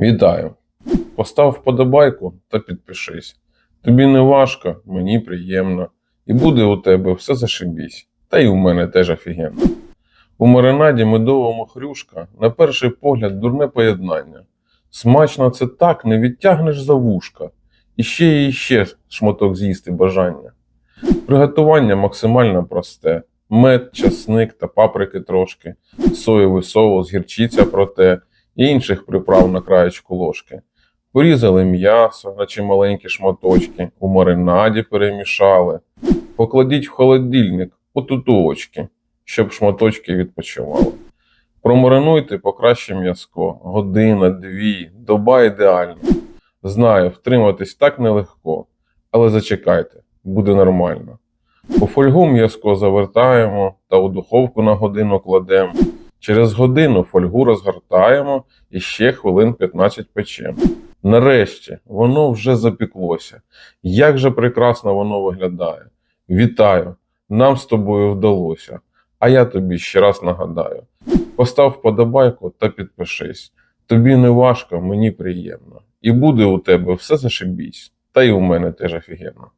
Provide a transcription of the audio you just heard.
Вітаю! Постав вподобайку та підпишись. Тобі не важко, мені приємно. І буде у тебе все зашибісь. Та й у мене теж офігенно. У маринаді медовому хрюшка, на перший погляд, дурне поєднання. Смачно це так, не відтягнеш за вушка. І ще і ще шматок з'їсти бажання. Приготування максимально просте: мед, часник та паприки трошки, соєвий соус, гірчиця проте інших приправ на краєчку ложки. Порізали м'ясо на чималенькі шматочки, у маринаді перемішали. Покладіть в холодильник у тутулочки, щоб шматочки відпочивали. Промаринуйте покраще м'язко, година, дві, доба ідеальна. Знаю, втриматись так нелегко, але зачекайте, буде нормально. У фольгу м'язко завертаємо та у духовку на годину кладемо. Через годину фольгу розгортаємо і ще хвилин 15 печемо. Нарешті воно вже запеклося. Як же прекрасно воно виглядає. Вітаю! Нам з тобою вдалося. А я тобі ще раз нагадаю: постав вподобайку та підпишись. Тобі не важко, мені приємно. І буде у тебе все зашибісь. Та й у мене теж офігенно.